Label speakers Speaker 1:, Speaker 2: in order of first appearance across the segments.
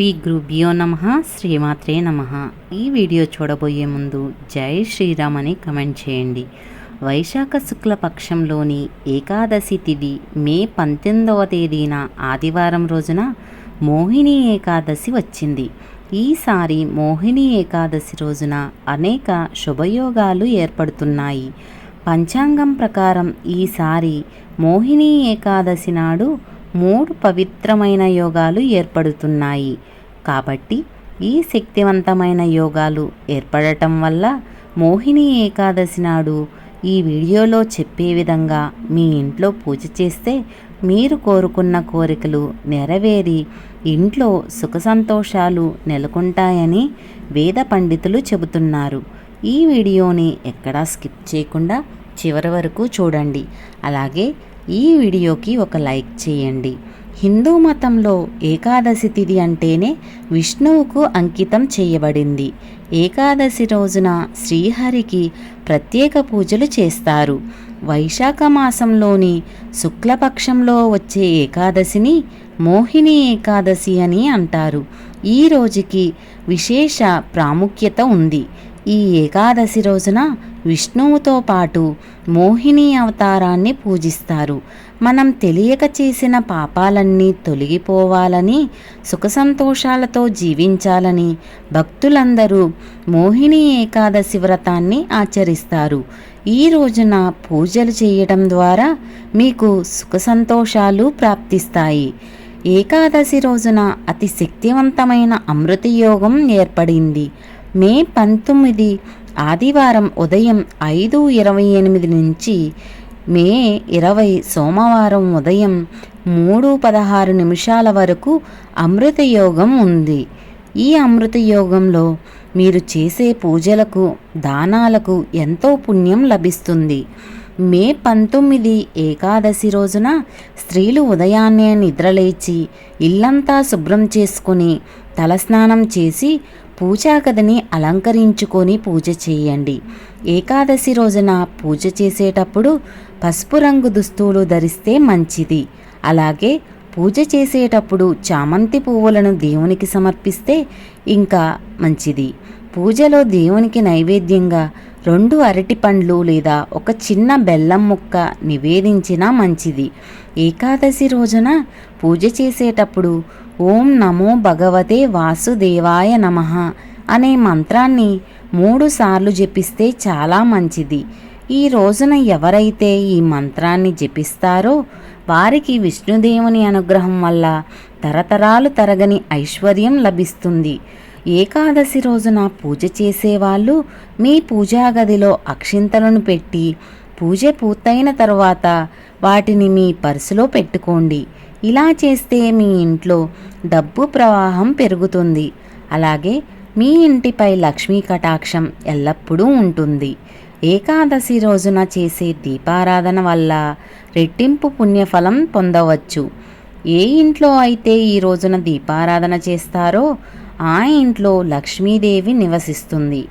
Speaker 1: శ్రీ గురుభ్యో నమ శ్రీమాత్రే నమ. ఈ వీడియో చూడబోయే ముందు జై శ్రీరామ్ అని కమెంట్ చేయండి. వైశాఖ శుక్ల పక్షంలోని ఏకాదశి తిథి మే పంతొమ్మిదవ తేదీన ఆదివారం రోజున మోహిని ఏకాదశి వచ్చింది. ఈసారి మోహిని ఏకాదశి రోజున అనేక శుభయోగాలు ఏర్పడుతున్నాయి. పంచాంగం ప్రకారం ఈసారి మోహిని ఏకాదశి నాడు మూడు పవిత్రమైన యోగాలు ఏర్పడుతున్నాయి. కాబట్టి ఈ శక్తివంతమైన యోగాలు ఏర్పడటం వల్ల మోహిని ఏకాదశి నాడు ఈ వీడియోలో చెప్పే విధంగా మీ ఇంట్లో పూజ చేస్తే మీరు కోరుకున్న కోరికలు నెరవేరి ఇంట్లో సుఖ సంతోషాలు నెలకొంటాయని వేద పండితులు చెబుతున్నారు. ఈ వీడియోని ఎక్కడా స్కిప్ చేయకుండా చివరి వరకు చూడండి. అలాగే ఈ వీడియోకి ఒక లైక్ చేయండి. హిందూ మతంలో ఏకాదశి తిథి అంటేనే విష్ణువుకు అంకితం చేయబడింది. ఏకాదశి రోజున శ్రీహరికి ప్రత్యేక పూజలు చేస్తారు. వైశాఖ మాసంలోని శుక్లపక్షంలో వచ్చే ఏకాదశిని మోహిని ఏకాదశి అని అంటారు. ఈ రోజుకి విశేష ప్రాముఖ్యత ఉంది. ఈ ఏకాదశి రోజున విష్ణువుతో పాటు మోహిని అవతారాన్ని పూజిస్తారు. మనం తెలియక చేసిన పాపాలన్నీ తొలగిపోవాలని సుఖ సంతోషాలతో జీవించాలని భక్తులందరూ మోహిని ఏకాదశి వ్రతాన్ని ఆచరిస్తారు. ఈ రోజున పూజలు చేయడం ద్వారా మీకు సుఖ సంతోషాలు ప్రాప్తిస్తాయి. ఏకాదశి రోజున అతి శక్తివంతమైన అమృతయోగం ఏర్పడింది. మే పంతొమ్మిది ఆదివారం ఉదయం ఐదు ఇరవై ఎనిమిది నుంచి మే ఇరవై సోమవారం ఉదయం మూడు పదహారు నిమిషాల వరకు అమృత యోగం ఉంది. ఈ అమృత యోగంలో మీరు చేసే పూజలకు దానాలకు ఎంతో పుణ్యం లభిస్తుంది. మే పంతొమ్మిది ఏకాదశి రోజున స్త్రీలు ఉదయాన్నే నిద్రలేచి ఇల్లంతా శుభ్రం చేసుకుని తలస్నానం చేసి పూజా గదిని అలంకరించుకొని పూజ చేయండి. ఏకాదశి రోజున పూజ చేసేటప్పుడు పసుపు రంగు దుస్తువులు ధరిస్తే మంచిది. అలాగే పూజ చేసేటప్పుడు చామంతి పువ్వులను దేవునికి సమర్పిస్తే ఇంకా మంచిది. పూజలో దేవునికి నైవేద్యంగా రెండు అరటి పండ్లు లేదా ఒక చిన్న బెల్లం ముక్క నివేదించినా మంచిది. ఏకాదశి రోజున పూజ చేసేటప్పుడు ఓం నమో భగవతే వాసుదేవాయ నమ అనే మంత్రాన్ని మూడు సార్లు జపిస్తే చాలా మంచిది. ఈ రోజున ఎవరైతే ఈ మంత్రాన్ని జపిస్తారో వారికి విష్ణుదేవుని అనుగ్రహం వల్ల తరతరాలు తరగని ఐశ్వర్యం లభిస్తుంది. ఏకాదశి రోజున పూజ చేసేవాళ్ళు మీ పూజా గదిలో అక్షింతలను పెట్టి పూజ పూర్తయిన తర్వాత వాటిని మీ పర్సులో పెట్టుకోండి. ఇలా చేస్తే మీ ఇంట్లో డబ్బు ప్రవాహం పెరుగుతుంది. అలాగే మీ ఇంటిపై లక్ష్మీ కటాక్షం ఎల్లప్పుడూ ఉంటుంది. ఏకాదశి రోజున చేసే దీపారాధన వల్ల రెట్టింపు పుణ్యఫలం పొందవచ్చు. ఏ ఇంట్లో అయితే ఈ రోజున దీపారాధన చేస్తారో ఆ ఇంట్లో లక్ష్మీదేవి నివసిస్తుంది.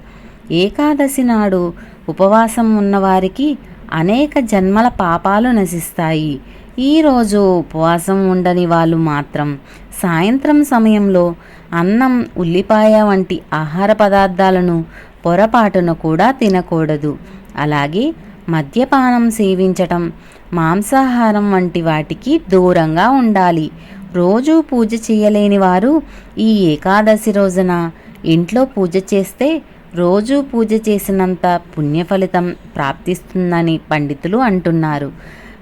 Speaker 1: ఏకాదశి నాడు ఉపవాసం ఉన్నవారికి అనేక జన్మల పాపాలు నశిస్తాయి. ఈరోజు ఉపవాసం ఉండని వాళ్ళు మాత్రం సాయంత్రం సమయంలో అన్నం ఉల్లిపాయ వంటి ఆహార పదార్థాలను పొరపాటున కూడా తినకూడదు. అలాగే మద్యపానం సేవించటం మాంసాహారం వంటి వాటికి దూరంగా ఉండాలి. రోజు పూజ చేయలేని వారు ఈ ఏకాదశి రోజున ఇంట్లో పూజ చేస్తే రోజు పూజ చేసినంత పుణ్యఫలితం ప్రాప్తిస్తుందని పండితులు అంటున్నారు.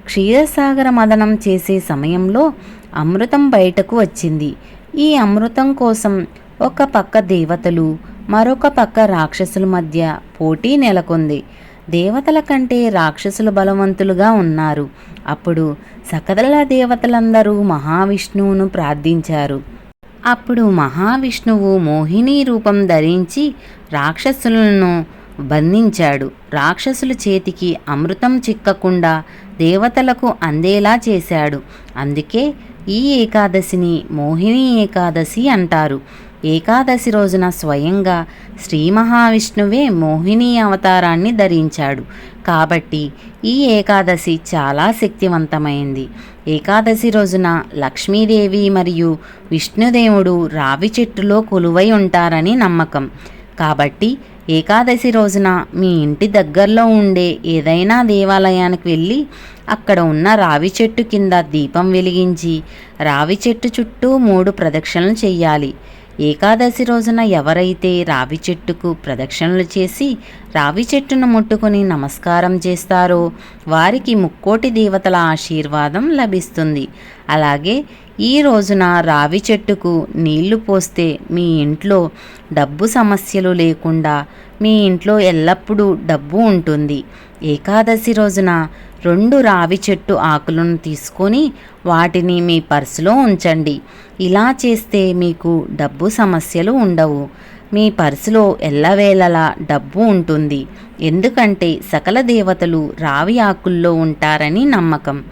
Speaker 1: క్షీరసాగర మదనం చేసే సమయంలో అమృతం బయటకు వచ్చింది. ఈ అమృతం కోసం ఒక పక్క దేవతలు మరొక పక్క రాక్షసుల మధ్య పోటీ నెలకొంది. దేవతల కంటే రాక్షసులు బలవంతులుగా ఉన్నారు. అప్పుడు సకదల దేవతలందరూ మహావిష్ణువును ప్రార్థించారు. అప్పుడు మహావిష్ణువు మోహిని రూపం ధరించి రాక్షసులను బంధించాడు. రాక్షసుల చేతికి అమృతం చిక్కకుండా దేవతలకు అందేలా చేశాడు. అందుకే ఈ ఏకాదశిని మోహిని ఏకాదశి అంటారు. ఏకాదశి రోజున స్వయంగా శ్రీ మహావిష్ణువే మోహిని అవతారాన్ని ధరించాడు. కాబట్టి ఈ ఏకాదశి చాలా శక్తివంతమైంది. ఏకాదశి రోజున లక్ష్మీదేవి మరియు విష్ణుదేవుడు రావి చెట్టులో కొలువై ఉంటారని నమ్మకం. కాబట్టి ఏకాదశి రోజున మీ ఇంటి దగ్గరలో ఉండే ఏదైనా దేవాలయానికి వెళ్ళి అక్కడ ఉన్న రావి చెట్టు కింద దీపం వెలిగించి రావి చెట్టు చుట్టూ మూడు ప్రదక్షిణలు చేయాలి ఏకాదశి రోజున ఎవరైతే రావి చెట్టుకు ప్రదక్షిణలు చేసి రావి చెట్టును ముట్టుకొని నమస్కారం చేస్తారో వారికి ముక్కోటి దేవతల ఆశీర్వాదం లభిస్తుంది. అలాగే ఈ రోజున రావి చెట్టుకు నీళ్ళు పోస్తే మీ ఇంట్లో డబ్బు సమస్యలు లేకుండా మీ ఇంట్లో ఎల్లప్పుడూ డబ్బు ఉంటుంది. ఏకాదశి రోజున రెండు రావి చెట్టు ఆకులను తీసుకొని వాటిని మీ పర్సులో ఉంచండి. ఇలా చేస్తే మీకు డబ్బు సమస్యలు ఉండవు. మీ పర్సులో ఎల్లవేళలా డబ్బు ఉంటుంది. ఎందుకంటే సకల దేవతలు రావి ఆకుల్లో ఉంటారని నమ్మకం.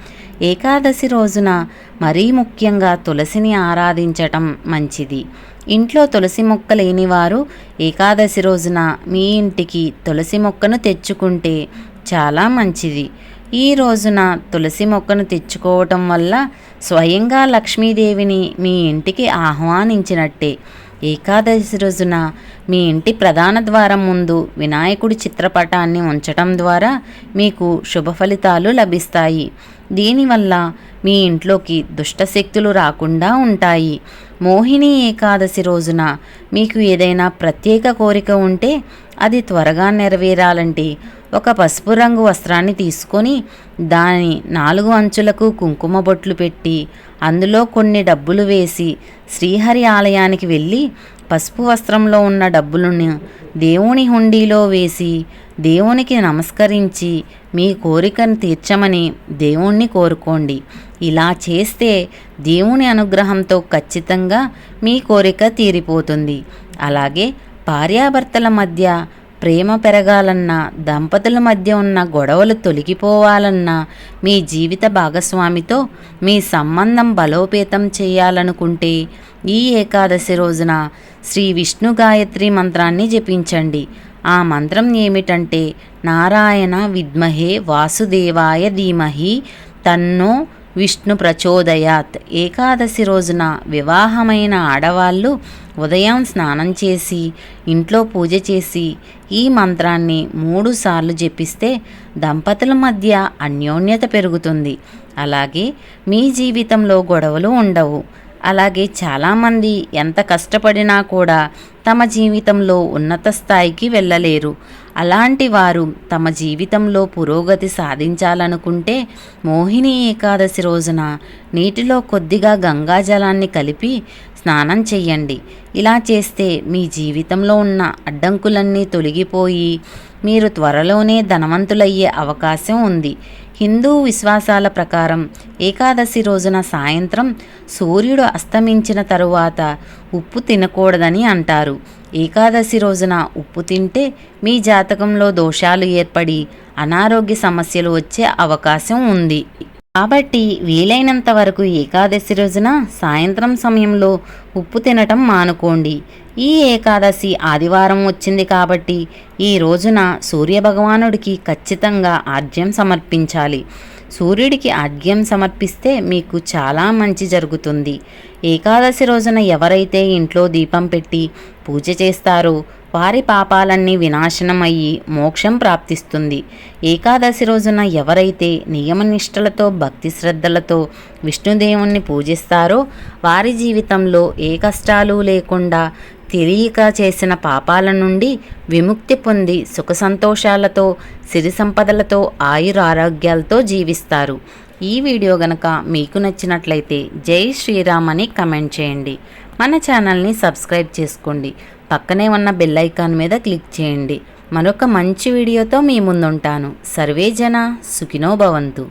Speaker 1: ఏకాదశి రోజున మరీ ముఖ్యంగా తులసిని ఆరాధించటం మంచిది. ఇంట్లో తులసి మొక్క లేనివారు ఏకాదశి రోజున మీ ఇంటికి తులసి మొక్కను తెచ్చుకుంటే చాలా మంచిది. ఈ రోజున తులసి మొక్కను తెచ్చుకోవటం వల్ల స్వయంగా లక్ష్మీదేవిని మీ ఇంటికి ఆహ్వానించినట్టే. ఏకాదశి రోజున మీ ఇంటి ప్రధాన ద్వారం ముందు వినాయకుడి చిత్రపటాన్ని ఉంచటం ద్వారా మీకు శుభ ఫలితాలు లభిస్తాయి. దీనివల్ల మీ ఇంట్లోకి దుష్టశక్తులు రాకుండా ఉంటాయి. మోహిని ఏకాదశి రోజున మీకు ఏదైనా ప్రత్యేక కోరిక ఉంటే అది త్వరగా నెరవేరాలంటే ఒక పసుపు రంగు వస్త్రాన్ని తీసుకొని దాని నాలుగు అంచులకు కుంకుమ బొట్లు పెట్టి అందులో కొన్ని డబ్బులు వేసి శ్రీహరి ఆలయానికి వెళ్ళి పసుపు వస్త్రంలో ఉన్న డబ్బులను దేవుని హుండీలో వేసి దేవునికి నమస్కరించి మీ కోరికను తీర్చమని దేవుణ్ణి కోరుకోండి. ఇలా చేస్తే దేవుని అనుగ్రహంతో ఖచ్చితంగా మీ కోరిక తీరిపోతుంది. అలాగే భార్యాభర్తల మధ్య ప్రేమ పెరగాలన్నా దంపతుల మధ్య ఉన్న గొడవలు తొలగిపోవాలన్నా మీ జీవిత భాగస్వామితో మీ సంబంధం బలోపేతం చేయాలనుకుంటే ఈ ఏకాదశి రోజున శ్రీ విష్ణు గాయత్రి మంత్రాన్ని జపించండి. ఆ మంత్రం ఏమిటంటే నారాయణ విద్మహే వాసుదేవాయ ధీమహి తన్నో విష్ణు ప్రచోదయాత్. ఏకాదశి రోజున వివాహమైన ఆడవాళ్ళు ఉదయం స్నానం చేసి ఇంట్లో పూజ చేసి ఈ మంత్రాన్ని మూడు సార్లు జపిస్తే దంపతుల మధ్య అన్యోన్యత పెరుగుతుంది. అలాగే మీ జీవితంలో గొడవలు ఉండవు. అలాగే చాలామంది ఎంత కష్టపడినా కూడా తమ జీవితంలో ఉన్నత స్థాయికి వెళ్ళలేరు. అలాంటి వారు తమ జీవితంలో పురోగతి సాధించాలనుకుంటే మోహిని ఏకాదశి రోజున నీటిలో కొద్దిగా గంగాజలాన్ని కలిపి స్నానం చెయ్యండి. ఇలా చేస్తే మీ జీవితంలో ఉన్న అడ్డంకులన్నీ తొలగిపోయి మీరు త్వరలోనే ధనవంతులయ్యే అవకాశం ఉంది. హిందూ విశ్వాసాల ప్రకారం ఏకాదశి రోజున సాయంత్రం సూర్యుడు అస్తమించిన తరువాత ఉప్పు తినకూడదని అంటారు. ఏకాదశి రోజున ఉప్పు తింటే మీ జాతకంలో దోషాలు ఏర్పడి అనారోగ్య సమస్యలు వచ్చే అవకాశం ఉంది. కాబట్టి వీలైనంత వరకు ఏకాదశి రోజున సాయంత్రం సమయంలో ఉప్పు తినటం మానుకోండి. ఈ ఏకాదశి ఆదివారం వచ్చింది కాబట్టి ఈ రోజున సూర్యభగవానుడికి ఖచ్చితంగా ఆర్జ్యం సమర్పించాలి. సూర్యుడికి ఆర్ఘ్యం సమర్పిస్తే మీకు చాలా మంచి జరుగుతుంది. ఏకాదశి రోజున ఎవరైతే ఇంట్లో దీపం పెట్టి పూజ చేస్తారో వారి పాపాలన్నీ వినాశనమయ్యి మోక్షం ప్రాప్తిస్తుంది. ఏకాదశి రోజున ఎవరైతే నియమనిష్టలతో భక్తి శ్రద్ధలతో విష్ణుదేవుణ్ణి పూజిస్తారో వారి జీవితంలో ఏ కష్టాలు లేకుండా తెలియక చేసిన పాపాల నుండి విముక్తి పొంది సుఖ సంతోషాలతో సిరి సంపదలతో ఆయుర ఆరోగ్యాలతో జీవిస్తారు. ఈ వీడియో గనక మీకు నచ్చినట్లయితే జై శ్రీరామ్ అని కమెంట్ చేయండి. మన ఛానల్ని సబ్స్క్రైబ్ చేసుకోండి. పక్కనే ఉన్న బెల్ ఐకాన్ మీద క్లిక్ చేయండి. మరొక మంచి వీడియోతో మీ ముందుంటాను. సర్వేజన సుఖినోభవంతు సుఖినో భవంతు.